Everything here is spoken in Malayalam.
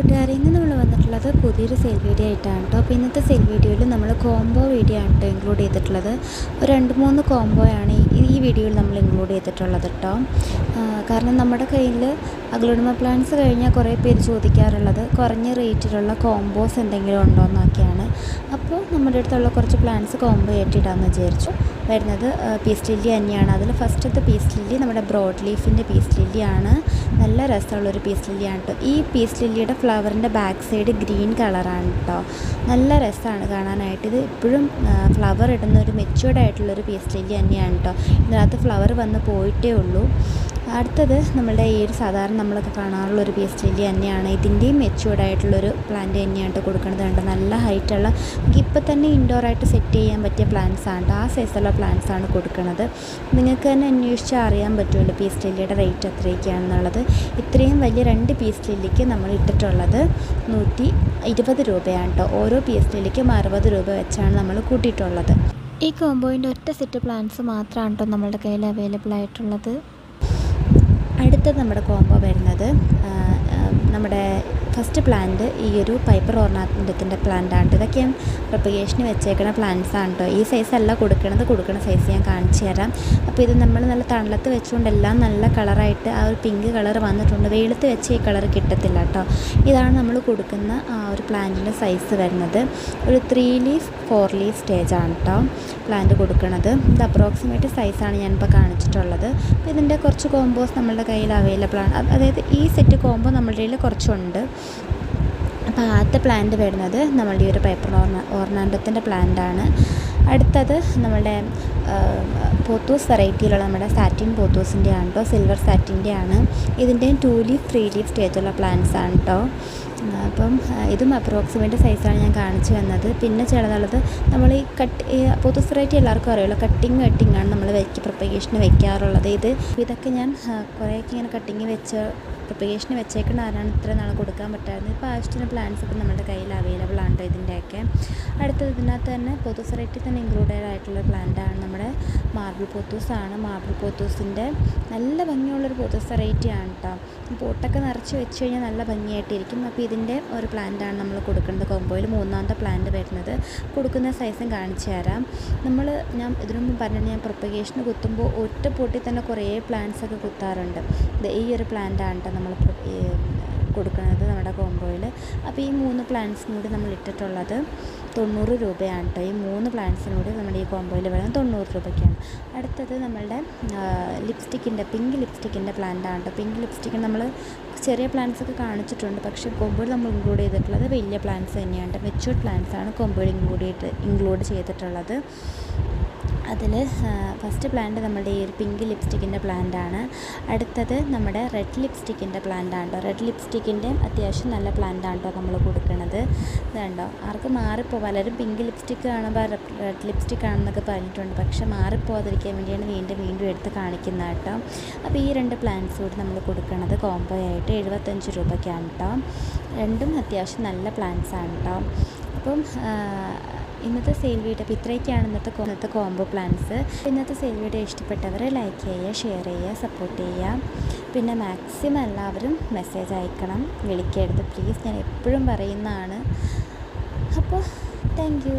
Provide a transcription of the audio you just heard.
കൂട്ടുകാരെ ഇന്ന് നമ്മൾ വന്നിട്ടുള്ളത് പുതിയൊരു സെയിൽ വീഡിയോ ആയിട്ടാണ് കേട്ടോ അപ്പോൾ ഇന്നത്തെ സെയിൽ വീഡിയോയിൽ നമ്മൾ കോംബോ വീഡിയോ ആണ് കേട്ടോ ഇൻക്ലൂഡ് ചെയ്തിട്ടുള്ളത്. ഒരു രണ്ട് മൂന്ന് കോംബോയാണ് ഈ വീഡിയോയിൽ നമ്മൾ ഇൻക്ലൂഡ് ചെയ്തിട്ടുള്ളത് കേട്ടോ കാരണം നമ്മുടെ കയ്യിൽ അഗ്ലോണിമ പ്ലാൻസ് കഴിഞ്ഞാൽ കുറേ പേര് ചോദിക്കാറുള്ളത് കുറഞ്ഞ റേറ്റിലുള്ള കോംബോസ് എന്തെങ്കിലും ഉണ്ടോ എന്നൊക്കെയാണ് അപ്പോൾ നമ്മുടെ അടുത്തുള്ള കുറച്ച് പ്ലാൻസ് കോംബോ ആയിട്ട് ഇടാമെന്ന് വിചാരിച്ചു. വരുന്നത് പീസ് ലില്ലി തന്നെയാണ്. അതിൽ ഫസ്റ്റത്തെ പീസ് ലില്ലി നമ്മുടെ ബ്രോഡ് ലീഫിന്റെ പീസ് ലില്ലിയാണ് നല്ല രസമുള്ളൊരു പീസ് ലില്ലിയാണ് കേട്ടോ ഈ പീസ് ലില്ലിയുടെ ഫ്ലവറിന്റെ ബാക്ക് സൈഡ് ഗ്രീൻ കളറാണ് കേട്ടോ നല്ല രസമാണ് കാണാനായിട്ട്. ഇത് ഇപ്പോഴും ഫ്ലവർ ഇടുന്ന ഒരു മെച്യൂർഡ് ആയിട്ടുള്ളൊരു പീസ് ലില്ലി തന്നെയാണ് കേട്ടോ ഇതിനകത്ത് ഫ്ലവർ വന്ന് പോയിട്ടേ ഉള്ളൂ. അടുത്തത് നമ്മളുടെ ഈ ഒരു സാധാരണ നമ്മളൊക്കെ കാണാറുള്ള ഒരു പീസ് ചെല്ലി തന്നെയാണ്. ഇതിന്റെയും മെച്യൂർഡ് ആയിട്ടുള്ളൊരു പ്ലാന്റ് തന്നെയാണ് കൊടുക്കുന്നത് കണ്ടോ? നല്ല ഹൈറ്റുള്ള നമുക്ക് ഇപ്പോൾ തന്നെ ഇൻഡോർ ആയിട്ട് സെറ്റ് ചെയ്യാൻ പറ്റിയ പ്ലാന്റ്സ് ആണ്. ആ സൈസുള്ള പ്ലാന്റ്സ് ആണ് കൊടുക്കുന്നത് നിങ്ങൾക്ക് തന്നെ അന്വേഷിച്ചാൽ അറിയാൻ പറ്റുമല്ലോ പീസ് ചെല്ലിയുടെ റേറ്റ് എത്രയൊക്കെയാണെന്നുള്ളത്. ഇത്രയും വലിയ രണ്ട് പീസ് ചെല്ലിക്ക് നമ്മൾ ഇട്ടിട്ടുള്ളത് നൂറ്റി ഇരുപത് രൂപയാണ് കേട്ടോ ഓരോ പീസ് ചെല്ലിക്കും അറുപത് രൂപ വെച്ചാണ് നമ്മൾ കൂട്ടിയിട്ടുള്ളത്. ഈ കോമ്പോയിന്റെ ഒറ്റ സെറ്റ് പ്ലാന്റ്സ് മാത്രമാണ് കേട്ടോ നമ്മളുടെ കയ്യിൽ അവൈലബിൾ ആയിട്ടുള്ളത്. അടുത്തത് നമ്മുടെ കോംബോ വരുന്നത് നമ്മുടെ ഫസ്റ്റ് പ്ലാന്റ് ഈ ഒരു പൈപ്പർ ഓർണാമെന്റത്തിന്റെ പ്ലാന്റ് ആണ് ഇതൊക്കെ ഞാൻ പ്രൊപ്പഗേഷന് വെച്ചേക്കുന്ന പ്ലാന്റ്സ് ആണ് കേട്ടോ ഈ സൈസ് അല്ല കൊടുക്കണത്. കൊടുക്കുന്ന സൈസ് ഞാൻ കാണിച്ചു തരാം. അപ്പോൾ ഇത് നമ്മൾ നല്ല തണലത്ത് വെച്ചുകൊണ്ട് എല്ലാം നല്ല കളറായിട്ട് ആ ഒരു പിങ്ക് കളർ വന്നിട്ടുണ്ട്. വെയിലത്ത് വെച്ച് ഈ കളർ കിട്ടത്തില്ല കേട്ടോ ഇതാണ് നമ്മൾ കൊടുക്കുന്ന ആ ഒരു പ്ലാന്റിന്റെ സൈസ് വരുന്നത്. ഒരു three leaf four leaf stage ആണ് കേട്ടോ പ്ലാന്റ് കൊടുക്കുന്നത് ഇത് അപ്രോക്സിമേറ്റ് സൈസാണ് ഞാനിപ്പോൾ കാണിച്ചിട്ടുള്ളത്. അപ്പോൾ ഇതിന്റെ കുറച്ച് കോമ്പോസ് നമ്മളുടെ കയ്യിൽ അവൈലബിൾ ആണ്. അതായത് ഈ സെറ്റ് കോംബോ നമ്മളുടെ കയ്യിൽ കുറച്ചുണ്ട്. അപ്പോൾ ആദ്യത്തെ പ്ലാന്റ് വരുന്നത് നമ്മളുടെ ഈ ഒരു പേപ്പർ ഓർണ ഓർണാണ്ടത്തിന്റെ പ്ലാന്റാണ് അടുത്തത് നമ്മളുടെ പോത്തൂസ് വെറൈറ്റിയിലുള്ള നമ്മുടെ സാറ്റിൻ പോത്തൂസിന്റെ ആണ് കേട്ടോ സിൽവർ സാറ്റിന്റെ ആണ്. ഇതിന്റെയും ടു ലീഫ് ത്രീ ലീഫ് സ്റ്റേജുള്ള പ്ലാന്റ്സ് ആണ് കേട്ടോ അപ്പം ഇതും അപ്രോക്സിമേറ്റ് സൈസാണ് ഞാൻ കാണിച്ചു വന്നത് പിന്നെ ചിലതുള്ളത് നമ്മൾ ഈ കട്ട് പോത്തൂസ് വെറൈറ്റി എല്ലാവർക്കും അറിയുള്ളൂ കട്ടിങ് കട്ടിങ് ആണ് നമ്മൾ വെക്ക് പ്രൊപ്പഗേഷന് വെക്കാറുള്ളത്. ഇത് ഇതൊക്കെ ഞാൻ കുറേയൊക്കെ ഇങ്ങനെ കട്ടിങ് വെച്ച് പ്രൊപ്പഗേഷന് വെച്ചേക്കുന്ന ആരാണ് ഇത്ര നാൾ കൊടുക്കാൻ പറ്റാറുണ്ട് ഇപ്പോൾ ആവശ്യത്തിന് പ്ലാൻസ് ഇപ്പം നമ്മുടെ കയ്യിൽ അവൈലബിൾ ആണ് ഇതിന്റെയൊക്കെ അടുത്തത് ഇതിനകത്ത് തന്നെ പൊതു വെറൈറ്റി തന്നെ ഇൻക്ലൂഡഡ് ആയിട്ടുള്ള പ്ലാന്റാണ് നമ്മുടെ മാർബിൾ പോത്തൂസ് ആണ്. മാർബിൾ പോത്തൂസിന്റെ നല്ല ഭംഗിയുള്ളൊരു പൊതു വെറൈറ്റി ആണ് കേട്ടോ പോട്ടൊക്കെ നിറച്ച് വെച്ച് കഴിഞ്ഞാൽ നല്ല ഭംഗിയായിട്ടിരിക്കും. അപ്പോൾ ഇതിന്റെ ഒരു പ്ലാന്റാണ് നമ്മൾ കൊടുക്കേണ്ടത് കോമ്പോയിൽ മൂന്നാമത്തെ പ്ലാന്റ് വരുന്നത്. കൊടുക്കുന്ന സൈസും കാണിച്ചു തരാം. നമ്മൾ ഞാൻ ഇതിനു മുമ്പ് പറഞ്ഞിട്ട് ഞാൻ പ്രൊപ്പഗേഷന് കുത്തുമ്പോൾ ഒറ്റ പൊട്ടി തന്നെ കുറേ പ്ലാന്റ്സ് ഒക്കെ കുത്താറുണ്ട്. ഈ ഒരു പ്ലാന്റാണ് കേട്ടോ നമ്മൾ കൊടുക്കുന്നത് നമ്മുടെ കോംബോയിൽ അപ്പോൾ ഈ മൂന്ന് പ്ലാന്റ്സിനും കൂടി നമ്മൾ ഇട്ടിട്ടുള്ളത് തൊണ്ണൂറ് രൂപയാണ് കേട്ടോ ഈ മൂന്ന് പ്ലാന്റ്സിനും കൂടി നമ്മുടെ ഈ കോംബോയിൽ വരുന്നത് തൊണ്ണൂറ് രൂപയ്ക്കാണ്. അടുത്തത് നമ്മളുടെ ലിപ്സ്റ്റിക്കിന്റെ പിങ്ക് ലിപ്സ്റ്റിക്കിന്റെ പ്ലാന്റ് ആണ് കേട്ടോ പിങ്ക് ലിപ്സ്റ്റിക്ക് നമ്മൾ ചെറിയ പ്ലാന്റ്സ് ഒക്കെ കാണിച്ചിട്ടുണ്ട്. പക്ഷേ കൊമ്പോയിൽ നമ്മൾ ഇൻക്ലൂഡ് ചെയ്തിട്ടുള്ളത് വലിയ പ്ലാന്റ്സ് തന്നെയാണ് മെച്യൂർഡ് പ്ലാന്റ്സ് ആണ് കൊമ്പോയിൽ ഇൻക്ലൂഡ് ചെയ്തിട്ട് ഇൻക്ലൂഡ് ചെയ്തിട്ടുള്ളത്. അതിൽ ഫസ്റ്റ് പ്ലാന്റ് നമ്മുടെ ഈ ഒരു പിങ്ക് ലിപ്സ്റ്റിക്കിന്റെ പ്ലാന്റാണ് അടുത്തത് നമ്മുടെ റെഡ് ലിപ്സ്റ്റിക്കിന്റെ പ്ലാന്റാണ് കേട്ടോ റെഡ് ലിപ്സ്റ്റിക്കിന്റെ അത്യാവശ്യം നല്ല പ്ലാന്റാണ് കേട്ടോ നമ്മൾ കൊടുക്കുന്നത് ഇതുണ്ടോ? ആർക്ക് മാറിപ്പോ? പലരും പിങ്ക് ലിപ്സ്റ്റിക്ക് കാണുമ്പോൾ റെഡ് ലിപ്സ്റ്റിക്ക് ആണെന്നൊക്കെ പറഞ്ഞിട്ടുണ്ട്. പക്ഷെ മാറിപ്പോകാതിരിക്കാൻ വേണ്ടിയാണ് വീണ്ടും വീണ്ടും എടുത്ത് കാണിക്കുന്നത് കേട്ടോ. അപ്പോൾ ഈ രണ്ട് പ്ലാന്റ്സ് കൂടി നമ്മൾ കൊടുക്കുന്നത് കോംബോ ആയിട്ട് എഴുപത്തഞ്ച് രൂപയ്ക്കാണ് കേട്ടോ രണ്ടും അത്യാവശ്യം നല്ല പ്ലാന്റ്സാണ് കേട്ടോ അപ്പം ഇന്നത്തെ സെയിൽ വീഡിയോ അപ്പോൾ ഇത്രയൊക്കെയാണ് ഇന്നത്തെ ഇന്നത്തെ കോംബോ പ്ലാൻസ് ഇന്നത്തെ സെയിൽ വീഡിയോ ഇഷ്ടപ്പെട്ടവർ ലൈക്ക് ചെയ്യുക ഷെയർ ചെയ്യുക സപ്പോർട്ട് ചെയ്യുക. പിന്നെ മാക്സിമം എല്ലാവരും മെസ്സേജ് അയക്കണം. വിളിക്കരുത്. പ്ലീസ് ഞാൻ എപ്പോഴും പറയുന്നതാണ്. അപ്പോൾ താങ്ക്